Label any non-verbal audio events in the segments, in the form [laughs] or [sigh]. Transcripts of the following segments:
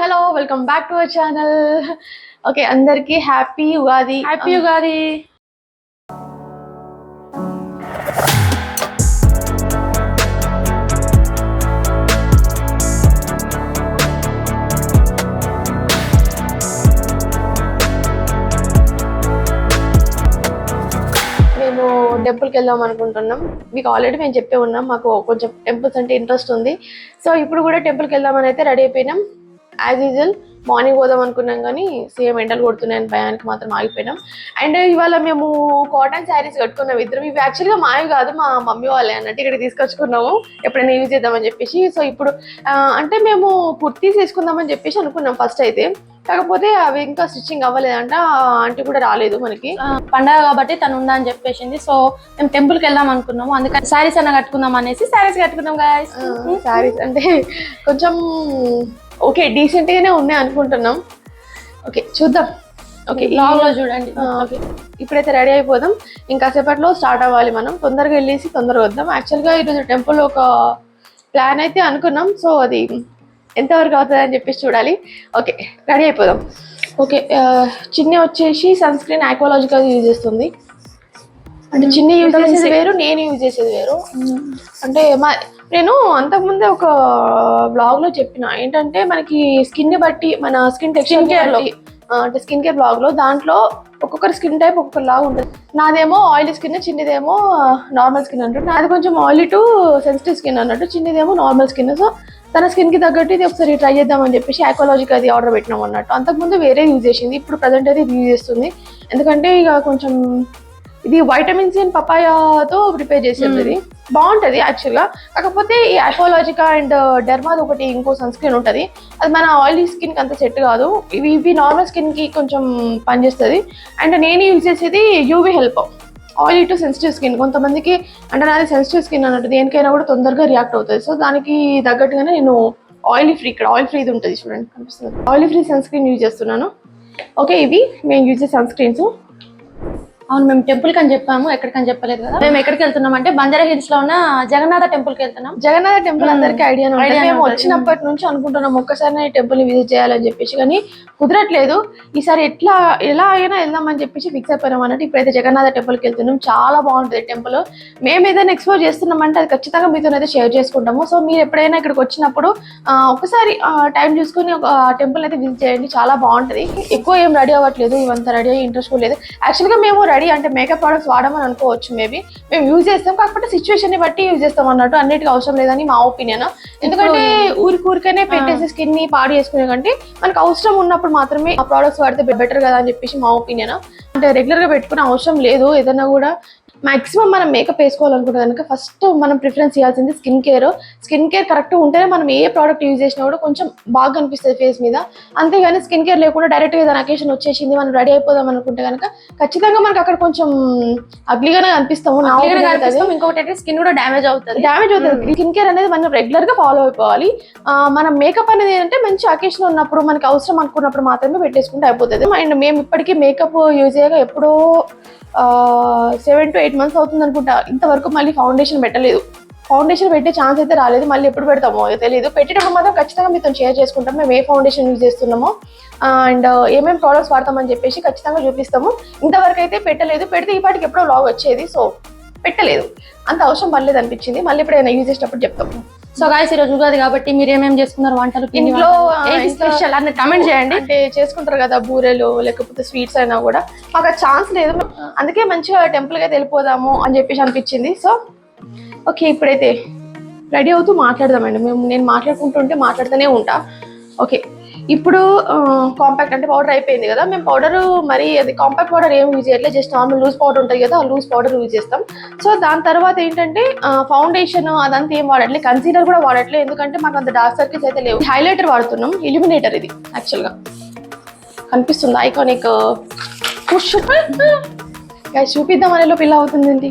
Hello welcome back to our channel. Okay అందరికి happy Ugadi. Happy Ugadi. మేము టెంపుల్కి వెళ్దాం అనుకుంటున్నాం. మీకు ఆల్రెడీ మేము చెప్పే ఉన్నాం మాకు కొంచెం టెంపుల్స్ అంటే ఇంట్రెస్ట్ ఉంది. సో ఇప్పుడు కూడా టెంపుల్కి వెళ్దామని అయితే రెడీ అయిపోయినాం. యాజ్ యూజువల్ మార్నింగ్ పోదాం అనుకున్నాం కానీ సేమ్ ఎండలు కొడుతున్నాయని భయానికి మాత్రం ఆగిపోయినాం. అండ్ ఇవాళ మేము కాటన్ శారీస్ కట్టుకున్నాం ఇద్దరం. ఇవి యాక్చువల్గా మావి కాదు మా మమ్మీ వాళ్ళే అన్నట్టు ఇక్కడ తీసుకొచ్చుకున్నాము. ఎప్పుడైనా యూజ్ చేద్దామని చెప్పేసి. సో ఇప్పుడు అంటే మేము కుర్తీస్ తీసుకుందామని చెప్పేసి అనుకున్నాం ఫస్ట్ అయితే. కాకపోతే అవి ఇంకా స్టిచ్చింగ్ అవ్వలేదంట. ఆంటీ కూడా రాలేదు మనకి. పండగ కాబట్టి తను ఉందా అని చెప్పేసింది. సో మేము టెంపుల్కి వెళ్దాం అనుకున్నాము. అందుకని శారీస్ అన్న కట్టుకుందాం అనేసి శారీస్ కట్టుకుందాం గాయస్ శారీస్ అంటే కొంచెం ఓకే డీసెంట్ గానే ఉన్నాయి అనుకుంటున్నాం. ఓకే చూద్దాం. ఓకే లాంగ్లో చూడండి. ఓకే ఇప్పుడైతే రెడీ అయిపోదాం. ఇంకా సేపట్లో స్టార్ట్ అవ్వాలి మనం. తొందరగా వెళ్ళేసి తొందరగా వద్దాం. యాక్చువల్గా ఈరోజు టెంపుల్ ఒక ప్లాన్ అయితే అనుకున్నాం. సో అది ఎంతవరకు అవుతుంది అని చెప్పేసి చూడాలి. ఓకే రెడీ అయిపోదాం. ఓకే చిన్న వచ్చేసి సన్ స్క్రీన్ ఆక్వాలజికల్ యూజ్ చేస్తుంది. అంటే చిన్న యూజ్ చేసేది వేరు నేను యూజ్ చేసేది వేరు. అంటే మా నేను అంతకుముందే ఒక బ్లాగ్లో చెప్పిన. ఏంటంటే మనకి స్కిన్ని బట్టి మన స్కిన్ టెక్స్చర్ care లో. అంటే స్కిన్ కేర్ బ్లాగ్లో దాంట్లో ఒక్కొక్కరి స్కిన్ టైప్ ఒక్కొక్క లాగా ఉంటుంది. నాదేమో ఆయిలీ స్కిన్ చిన్నదేమో నార్మల్ స్కిన్ అన్నట్టు నాది కొంచెం ఆయిలీ టు సెన్సిటివ్ స్కిన్ అన్నట్టు చిన్నదేమో నార్మల్ స్కిన్. సో తన స్కిన్కి తగ్గట్టు ఇది ఒకసారి ట్రై చేద్దామని చెప్పేసి ఆక్వాలజిక్ అది ఆర్డర్ పెట్టినాం అన్నట్టు. అంతకుముందు వేరే యూజ్ చేసింది ఇప్పుడు ప్రజెంట్ అయితే ఇది యూజ్ చేస్తుంది. ఎందుకంటే ఇక కొంచెం ఇది వైటమిన్ సి అండ్ పపాయాతో ప్రిపేర్ చేసేది. ఇది బాగుంటుంది యాక్చువల్గా కాకపోతే ఈ అపోలాజికా అండ్ uh, డెర్మాది ఒకటి ఇంకో సన్ స్క్రీన్ ఉంటుంది. అది మన ఆయిలీ స్కిన్కి అంత సెట్ కాదు. ఇవి ఇవి నార్మల్ స్కిన్కి కొంచెం పనిచేస్తుంది. అండ్ నేను యూజ్ చేసేది UV help oily to sensitive skin కొంతమందికి అంటే నాది సెన్సిటివ్ స్కిన్ అన్నట్టు దేనికైనా కూడా తొందరగా రియాక్ట్ అవుతుంది. సో దానికి తగ్గట్టుగానే నేను ఆయిలీ ఫ్రీ ఇక్కడ ఆయిల్ ఫ్రీది ఉంటుంది చూడండి కనిపిస్తుంది. Oily free sunscreen use చేస్తున్నాను. ఓకే ఇవి మేము యూజ్ చేసే సన్ స్క్రీన్స్ అవును మేము టెంపుల్కి అని చెప్పాము ఎక్కడికని చెప్పలేదు కదా. మేము ఎక్కడికి వెళ్తున్నాం అంటే బంజారా హిల్స్లో ఉన్న జగన్నాథ టెంపుల్కి వెళ్తున్నాం. జగన్నాథ టెంపుల్ అందరికి ఐడియా మేము. వచ్చినప్పటి నుంచి అనుకుంటున్నాం ఒక్కసారి టెంపుల్ని విజిట్ చేయాలని చెప్పేసి. కానీ కుదరట్లేదు. ఈసారి ఎట్లా ఎలా అయినా వెళ్దామని చెప్పేసి ఫిక్స్ అయిపోయినాం అన్నట్టు ఇప్పుడైతే జగన్నాథ టెంపుల్కి వెళ్తున్నాం. చాలా బాగుంటుంది టెంపుల్ మేము ఏదైనా ఎక్స్ప్లోర్ చేస్తున్నామంటే అది ఖచ్చితంగా మీతో అయితే షేర్ చేసుకుంటాము. సో మీరు ఎప్పుడైనా ఇక్కడికి వచ్చినప్పుడు ఒకసారి టైం చూసుకొని ఒక టెంపుల్ అయితే విజిట్ చేయండి. చాలా బాగుంటది. ఎక్కువ ఏం రెడీ అవ్వట్లేదు. ఇవంతా రెడీ అయ్యే ఇంట్రెస్ట్ కూడా లేదు. యాక్చువల్గా మేము రెడీ అంటే మేకప్ ప్రొడక్ట్స్ వాడమని అనుకోవచ్చు మేబీ మేము యూజ్ చేస్తాం కాకపోతే సిచ్యువేషన్ని బట్టి యూజ్ చేస్తాం అన్నట్టు అన్నిటికీ అవసరం లేదని మా ఒపీనియన్ ఎందుకంటే ఊరికి ఊరికనే పెట్టేసి స్కిన్ని పాడు చేసుకునే కంటే మనకు అవసరం ఉన్నప్పుడు మాత్రమే ఆ ప్రోడక్ట్స్ వాడితే బెటర్ కదా అని చెప్పేసి మా ఒపీనియన్ అంటే రెగ్యులర్గా పెట్టుకునే అవసరం లేదు. ఏదైనా కూడా మాక్సిమం మనం మేకప్ వేసుకోవాలనుకుంటే కనుక ఫస్ట్ మనం ప్రిఫరెన్స్ ఇవ్వాల్సింది skin care skin care correct ఉంటేనే మనం ఏ ప్రోడక్ట్ యూజ్ చేసినా కూడా కొంచెం బాగా కనిపిస్తుంది ఫేస్ మీద. అంతేగాని స్కిన్ కేర్ లేకుండా డైరెక్ట్గా ఏదైనా అకేషన్ వచ్చేసింది మనం రెడీ అయిపోదాం అనుకుంటే కనుక ఖచ్చితంగా మనకి అక్కడ కొంచెం అగ్లీగానే కనిపిస్తాము ఇంకొకటి అయితే స్కిన్ కూడా డ్యామేజ్ అవుతుంది. డ్యామేజ్ అవుతుంది. స్కిన్ కేర్ అనేది మనం రెగ్యులర్గా ఫాలో అయిపోవాలి. మనం మేకప్ అనేది ఏంటంటే మంచి అకేషన్ ఉన్నప్పుడు మనకి అవసరం అనుకున్నప్పుడు మాత్రమే పెట్టేసుకుంటే అయిపోతుంది. అండ్ మేము ఇప్పటికీ మేకప్ యూజ్ చేయగా ఎప్పుడో సెవెన్ టు ఎయిట్ మంత్స్ అవుతుంది అనుకుంటా. ఇంతవరకు మళ్ళీ ఫౌండేషన్ పెట్టలేదు. ఫౌండేషన్ పెట్టే ఛాన్స్ అయితే రాలేదు. మళ్ళీ ఎప్పుడు పెడతామో తెలియదు పెట్టేటప్పుడు మాత్రం ఖచ్చితంగా మీతో షేర్ చేసుకుంటాం. మేము ఏ ఫౌండేషన్ యూజ్ చేస్తున్నామో. అండ్ ఏమేమి ప్రోడక్ట్స్ వాడతామని చెప్పేసి ఖచ్చితంగా చూపిస్తాము. ఇంతవరకు అయితే పెట్టలేదు. పెడితే ఈ పాటికి ఎప్పుడో లాగ్ వచ్చేది. సో పెట్టలేదు. అంత అవసరం పర్లేదు అనిపించింది. మళ్ళీ ఎప్పుడైనా యూజ్ చేసేటప్పుడు చెప్తాము. సో గాయస్ ఈ రోజు ఉగాది కాబట్టి మీరు ఏమేమి చేసుకున్నారు? వంటలు ఇంట్లో స్పెషల్ అని కమెంట్ చేయండి. అంటే చేసుకుంటారు కదా బూరెలు లేకపోతే స్వీట్స్ అయినా కూడా. మాకు ఛాన్స్ లేదు. అందుకే మంచిగా టెంపుల్గా వెళ్ళిపోదాము అని చెప్పేసి అనిపించింది. సో ఓకే ఇప్పుడైతే రెడీ అవుతూ మాట్లాడదామండి. మేము నేను మాట్లాడుకుంటుంటే మాట్లాడుతూనే ఉంటా. ఓకే ఇప్పుడు కాంపాక్ట్ అంటే పౌడర్ అయిపోయింది కదా మేము పౌడర్ మరి అది కాంపాక్ట్ పౌడర్ ఏం యూజ్ చేయట్లేదు జస్ట్ నార్మల్ లూజ్ పౌడర్ ఉంటుంది కదా ఆ లూజ్ పౌడర్ యూజ్ చేస్తాం. సో దాని తర్వాత ఏంటంటే ఫౌండేషన్ అదంతా ఏం వాడట్లేదు కన్సీలర్ కూడా వాడట్లేదు ఎందుకంటే మాకు అంత డార్క్ సర్కిల్స్ అయితే లేవు. హైలైటర్ వాడుతున్నాం ఇల్యూమినేటర్ ఇది యాక్చువల్గా కనిపిస్తుంది ఐకానిక్ పుష్ చూపిద్దాం అనేలో పిల్ల అవుతుందండి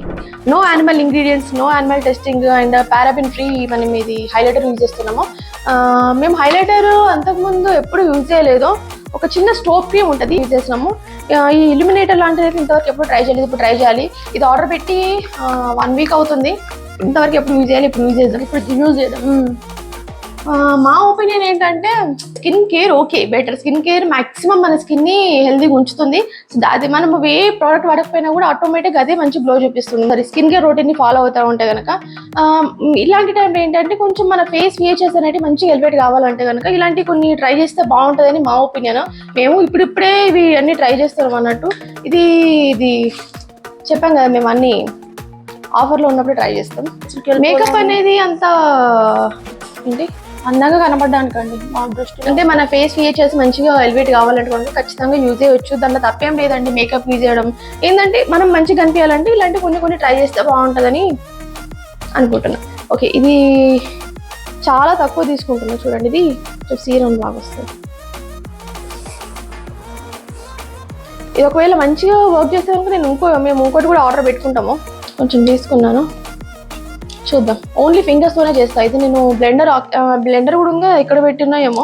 no animal ingredients no animal testing and paraben free మనం ఇది హైలైటర్ యూజ్ చేస్తున్నాము. Uh, మేము హైలైటర్ అంతకుముందు ఎప్పుడు యూజ్ చేయలేదు. ఒక చిన్న స్టోప్ క్రీమ్ ఉంటుంది యూజ్ చేసినాము ఈ ఇల్యూమినేటర్ లాంటిది ఇంతవరకు ఎప్పుడు ట్రై చేయలేదు. ఇప్పుడు ట్రై చేయాలి. ఇది ఆర్డర్ పెట్టి uh, వన్ వీక్ అవుతుంది. ఇంతవరకు ఎప్పుడు యూజ్ చేయాలి ఇప్పుడు యూజ్ చేద్దాం ఇప్పుడు యూజ్ చేద్దాం. Hmm. Uh, మా ఒపీనియన్ ఏంటంటే skin care okay better. Skin care maximum మన స్కిన్ని హెల్దీగా ఉంచుతుంది. So, అది మనం ఏ ప్రోడక్ట్ వాడకపోయినా కూడా ఆటోమేటిక్ అదే మంచి గ్లో చూపిస్తుంది. మరి స్కిన్ కేర్ రొటీన్ని ఫాలో అవుతా ఉంటే కనుక ఇలాంటి టైంలో ఏంటంటే కొంచెం మన ఫేస్ ఫీచర్స్ అనేవి మంచిగా ఎలివేట్ కావాలంటే కనుక ఇలాంటి కొన్ని ట్రై చేస్తే బాగుంటుందని మా ఒపీనియన్. మేము ఇప్పుడిప్పుడే ఇవి అన్ని ట్రై చేస్తున్నాం అన్నట్టు. ఇది ఇది చెప్పాం కదా మేము అన్ని ఆఫర్లో ఉన్నప్పుడు ట్రై చేస్తాం. మేకప్ అనేది అంత ఏంటి? అందంగా కనపడడానికండి మా దృష్టి అంటే మన ఫేస్ ఫీచర్స్ మంచిగా ఎలివేట్ కావాలనుకుంటే ఖచ్చితంగా యూజ్ చేయొచ్చు. దాంట్లో తప్పేం లేదండి మేకప్ యూజ్ చేయడం. ఏంటంటే మనం మంచిగా కనిపించాలంటే ఇలాంటి కొన్ని కొన్ని ట్రై చేస్తే బాగుంటుందని అనుకుంటున్నా. ఓకే ఇది చాలా తక్కువ తీసుకుంటున్నా చూడండి. ఇది సీరం బాగా వస్తుంది. ఇది ఒకవేళ మంచిగా వర్క్ చేస్తే కనుక నేను ఇంకో మేము ఇంకోటి కూడా ఆర్డర్ పెట్టుకుంటాము. కొంచెం తీసుకున్నాను. చూద్దాం. ఓన్లీ ఫింగర్స్ తోనే చేస్తా. అయితే నేను బ్లెండర్ బ్లెండర్ కూడా ఉందా? ఎక్కడ పెట్టినా ఏమో.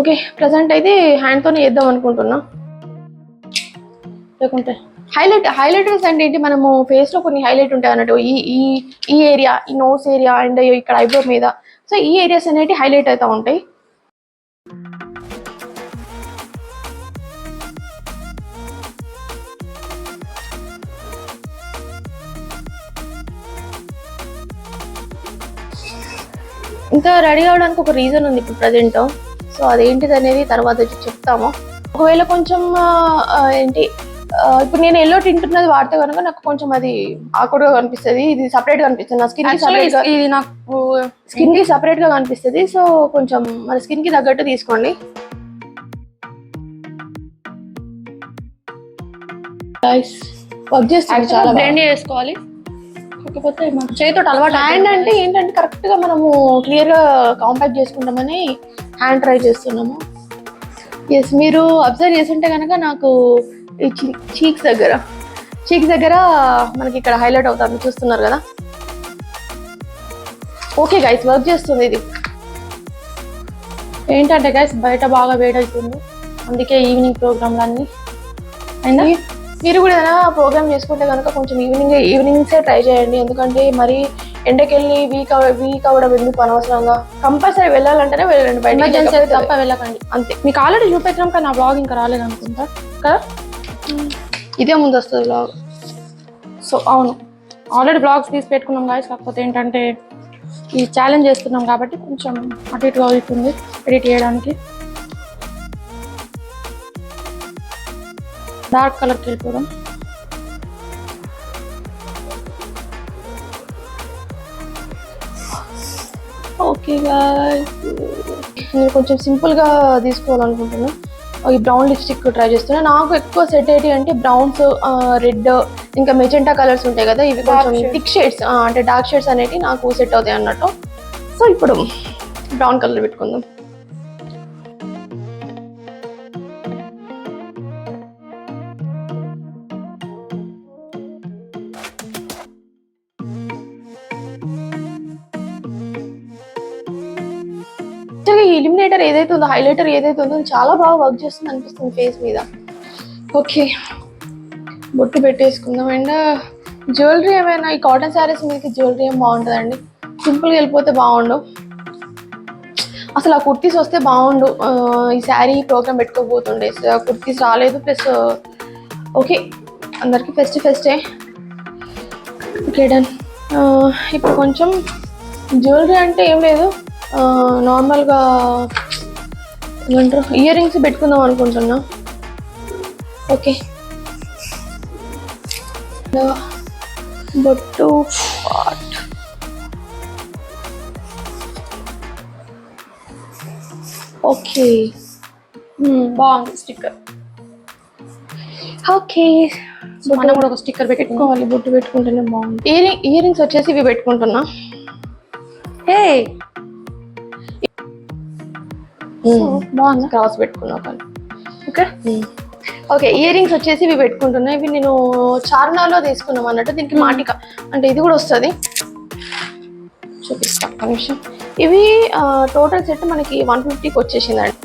ఓకే ప్రజెంట్ అయితే హ్యాండ్తోనే చేద్దాం అనుకుంటున్నా. లేకుంటే హైలైట్ హైలైటర్స్ అంటే ఏంటి? మనము ఫేస్లో కొన్ని హైలైట్ ఉంటాయి అన్నట్టు. ఈ ఈ ఈ ఏరియా ఈ నోస్ ఏరియా అండ్ ఇక్కడ ఐబ్రో మీద. సో ఈ ఏరియాస్ అనేవి హైలైట్ అవుతూ ఉంటాయి. ఇంకా రెడీ అవడానికి ఒక రీజన్ ఉంది ఇప్పుడు ప్రజెంట్ సో అదేంటిది అనేది తర్వాత వచ్చి చెప్తాము. ఒకవేళ కొంచెం ఏంటి ఇప్పుడు నేను ఎల్లో తింటున్నది వాడితే కనుక నాకు కొంచెం అది ఆకుడుగా కనిపిస్తుంది. ఇది సపరేట్గా కనిపిస్తుంది. నా స్కిన్ ఇది నాకు స్కిన్కి సపరేట్గా కనిపిస్తుంది. సో కొంచెం మన స్కిన్కి తగ్గట్టు తీసుకోండి. వర్క్ చేస్తుంది చాలా బ్లెండ్ చేసుకోవాలి. కాకపోతే మన చేతితో అలవాటు హ్యాండ్ అంటే ఏంటంటే కరెక్ట్గా మనము క్లియర్గా కాంపాక్ట్ చేసుకుంటామని హ్యాండ్ ట్రై చేస్తున్నాము. ఎస్ మీరు అబ్జర్వ్ చేస్తుంటే కనుక నాకు ఈ చీక్స్ దగ్గర చీక్స్ దగ్గర మనకి ఇక్కడ హైలైట్ అవుతుంది చూస్తున్నారు కదా? ఓకే గైస్ వర్క్ చేస్తుంది ఇది. ఏంటంటే గైస్ బయట బాగా వేడవుతుంది. అందుకే ఈవినింగ్ ప్రోగ్రాంలన్నీ అయినా మీరు కూడా ఏదైనా ప్రోగ్రామ్ చేసుకుంటే కనుక కొంచెం ఈవినింగ్ ఈవినింగ్సే ట్రై చేయండి. ఎందుకంటే మరి ఎండకెళ్ళి వీక్ వీక్ అవ్వడం ఎందుకు అనవసరంగా? కంపల్సరీ వెళ్ళాలంటేనే వెళ్ళండి బయట ఎమర్జెన్సీ తప్ప వెళ్ళకండి. అంతే. మీకు ఆల్రెడీ చూపెట్టాం కానీ నా బ్లాగ్ ఇంకా రాలేదు అనుకుంటా. కదా? ఇదే ముందు వస్తుంది బ్లాగ్ సో అవును. ఆల్రెడీ బ్లాగ్స్ తీసి పెట్టుకున్నాం గాయస్ కాకపోతే ఏంటంటే ఈ ఛాలెంజ్ చేస్తున్నాం కాబట్టి కొంచెం అటు ఇటుగా అవుతుంది. ఎడిట్ చేయడానికి. డార్క్ కలర్కి వెళ్ళిపోదాం. ఓకే నేను కొంచెం సింపుల్గా తీసుకోవాలనుకుంటున్నా. ఈ బ్రౌన్ లిప్స్టిక్ ట్రై చేస్తున్నా. నాకు ఎక్కువ సెట్ ఏంటి అంటే బ్రౌన్స్ రెడ్ ఇంకా మెజెంటా కలర్స్ ఉంటాయి కదా ఇవి కొంచెం. థిక్ షేడ్స్ అంటే డార్క్ షేడ్స్ అనేవి నాకు సెట్ అవుతాయి అన్నట్టు. సో ఇప్పుడు బ్రౌన్ కలర్ పెట్టుకుందాం. యాక్చువల్గా ఎలిమినేటర్ ఏదైతే ఉందో హైలైటర్ ఏదైతే ఉందో చాలా బాగా వర్క్ చేస్తుంది అనిపిస్తుంది ఫేస్ మీద. ఓకే బొట్టు పెట్టేసుకుందాం. అండ్ జ్యువెలరీ uh, ఏమైనా ఈ కాటన్ శారీస్ మీదకి జ్యువెలరీ ఏం బాగుంటుందండి? సింపుల్గా వెళ్ళిపోతే బాగుండు. అసలు ఆ కుర్తీస్ వస్తే బాగుండు. ఈ శారీ ప్రోగ్రామ్ పెట్టుకోబోతుండే. ఆ కుర్తీస్ రాలేదు. ప్లస్ ఓకే uh, అందరికీ ఫెస్ట్ ఫెస్టే ఓకే డన్ ఇప్పుడు కొంచెం జ్యువెలరీ అంటే ఏం లేదు. నార్మల్గా ఏమంటారు? ఇయర్ రింగ్స్ పెట్టుకుందాం అనుకుంటున్నా. ఓకే. బొట్టు. పాట్ ఓకే బాగుంది స్టిక్కర్. ఓకే. మనం కూడా ఒక స్టిక్కర్ పెట్టుకోవాలి బొట్టు పెట్టుకుంటేనే బాగుంది. ఇయర్ ఇయర్ రింగ్స్ వచ్చేసి ఇవి పెట్టుకుంటున్నా. హే! బాగుంది. క్రాస్ పెట్టుకున్నా ఒకటి ఓకే ఓకే ఇయర్ రింగ్స్ వచ్చేసి ఇవి పెట్టుకుంటున్నా. ఇవి నేను చార్నాలో తీసుకున్నాం అన్నట్టు. దీనికి మాటిక. అంటే ఇది కూడా వస్తుంది. చూపిస్తా ఒక్క నిమిషం. ఇవి టోటల్ సెట్ మనకి వన్ ఫిఫ్టీకి వచ్చేసిందండి.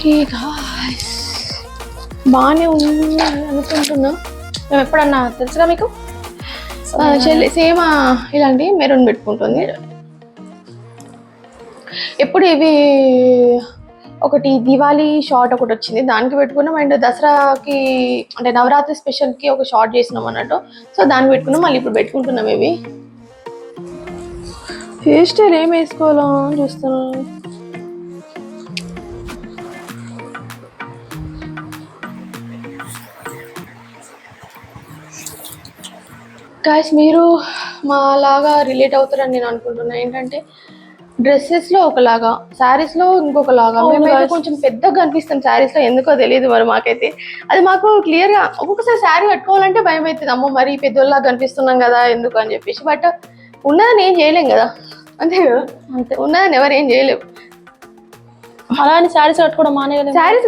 ఓకే గాయ్స్ బాగానే ఉంది అనుకుంటున్నా. మేము ఎప్పుడన్నా తెలుసుగా మీకు? చెల్లి సేమ్ ఇలాంటి మెరూన్ పెట్టుకుంటుంది. ఎప్పుడు ఇవి ఒకటి దివాళీ షార్ట్ ఒకటి వచ్చింది. దానికి పెట్టుకున్నాం. అండ్ దసరాకి అంటే నవరాత్రి స్పెషల్కి ఒక షార్ట్ చేసినాం అన్నట్టు. సో దాన్ని పెట్టుకున్నాం. మళ్ళీ ఇప్పుడు పెట్టుకుంటున్నాం ఇవి. హెయిర్ స్టైల్ ఏం వేసుకోవాలా చూస్తున్నాను గాయస్ మీరు మా లాగా రిలేట్ అవుతారని నేను అనుకుంటున్నా. ఏంటంటే డ్రెస్సెస్లో ఒకలాగా శారీస్లో ఇంకొకలాగా. guys. కొంచెం పెద్దగా కనిపిస్తాం శారీస్లో. ఎందుకో తెలియదు మరి మాకైతే. అది మాకు క్లియర్గా ఒక్కొక్కసారి శారీ కట్టుకోవాలంటే భయం అవుతుంది అమ్మో మరి పెద్దోళ్ళగా కనిపిస్తున్నాం కదా ఎందుకు అని చెప్పేసి. బట్ ఉన్నదని ఏం చేయలేం కదా. అంతే కదా? అంతే. ఉన్నదని ఎవరు ఏం చేయలేము అలా అని శారీస్ కట్టుకోవడం మానేయలేదు? శారీస్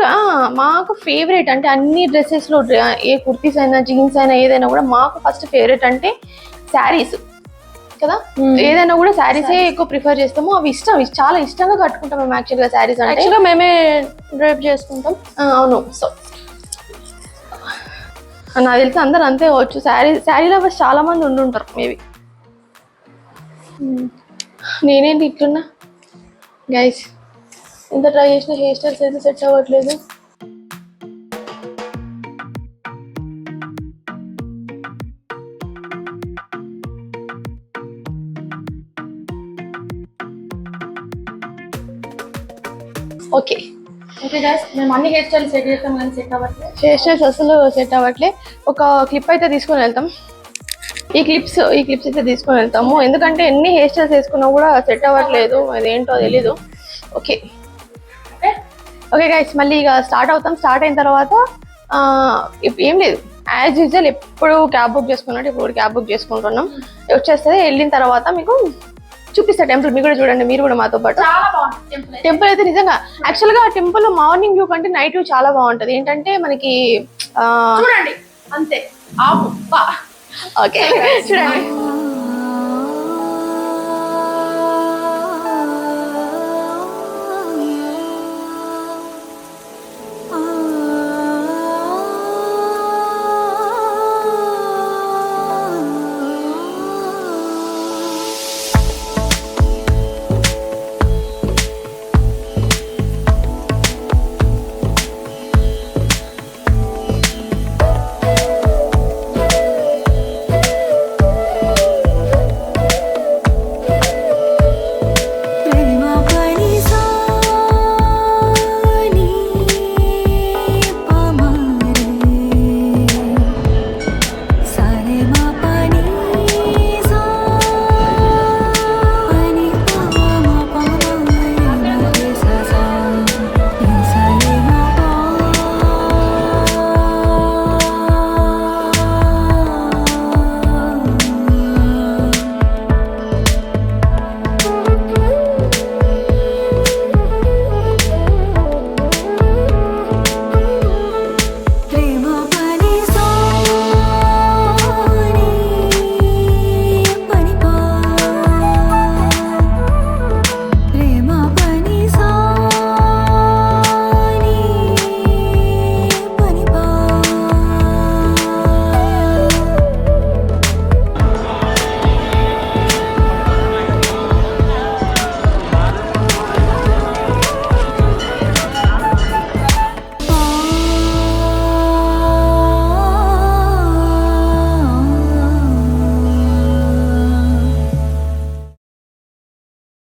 మాకు ఫేవరెట్ అంటే అన్ని డ్రెస్సెస్లో డ్ర- ఏ కుర్తీస్ అయినా జీన్స్ అయినా ఏదైనా కూడా మాకు ఫస్ట్ ఫేవరెట్ అంటే శారీస్. కదా. ఏదైనా కూడా శారీసే ఎక్కువ ప్రిఫర్ చేస్తాము. అవి ఇష్టం ఇష్- చాలా ఇష్టంగా కట్టుకుంటాం మేము యాక్చువల్గా శారీస్ అంటే. యాక్చువల్గా మేమే డ్రైప్ చేసుకుంటాం. అవును. సో నాకు తెలిసి అందరు అంతే వచ్చు శారీ శారీ లవర్స్ చాలా మంది ఉండుంటారు మేబీ. నేనేంటి ఇట్లున్నా? గైస్ ఎంత ట్రై చేసిన హెయిర్ స్టైల్స్ అయితే సెట్ అవ్వట్లేదు. ఓకే ఓకే గైస్ మేము అన్ని హెయిర్ స్టైల్ సెట్ చేస్తాం కానీ సెట్ అవ్వట్లేదు హెయిర్ స్టైల్స్ అసలు సెట్ అవ్వట్లే. ఒక క్లిప్ అయితే తీసుకొని వెళ్తాం. ఈ క్లిప్స్ ఈ క్లిప్స్ అయితే తీసుకొని వెళ్తాము. ఎందుకంటే ఎన్ని హెయిర్ స్టైల్స్ వేసుకున్నా కూడా సెట్ అవ్వట్లేదు. అదేంటో తెలీదు. ఓకే ఓకే గైస్ మళ్ళీ ఇక స్టార్ట్ అవుతాం. స్టార్ట్ అయిన తర్వాత ఏం లేదు. యాజ్ యూజువల్ ఎప్పుడు క్యాబ్ బుక్ చేసుకున్నట్టు ఇప్పుడు క్యాబ్ బుక్ చేసుకుంటున్నాం. వచ్చేస్తే వెళ్ళిన తర్వాత మీకు చూపిస్తా టెంపుల్ మీరు కూడా చూడండి మీరు కూడా మాతో పాటు. టెంపుల్ అయితే. నిజంగా యాక్చువల్గా ఆ టెంపుల్ మార్నింగ్ వ్యూ కంటే నైట్ వ్యూ చాలా బాగుంటది. ఏంటంటే మనకి చూడండి అంతే. ఓకే [laughs] చూడండి.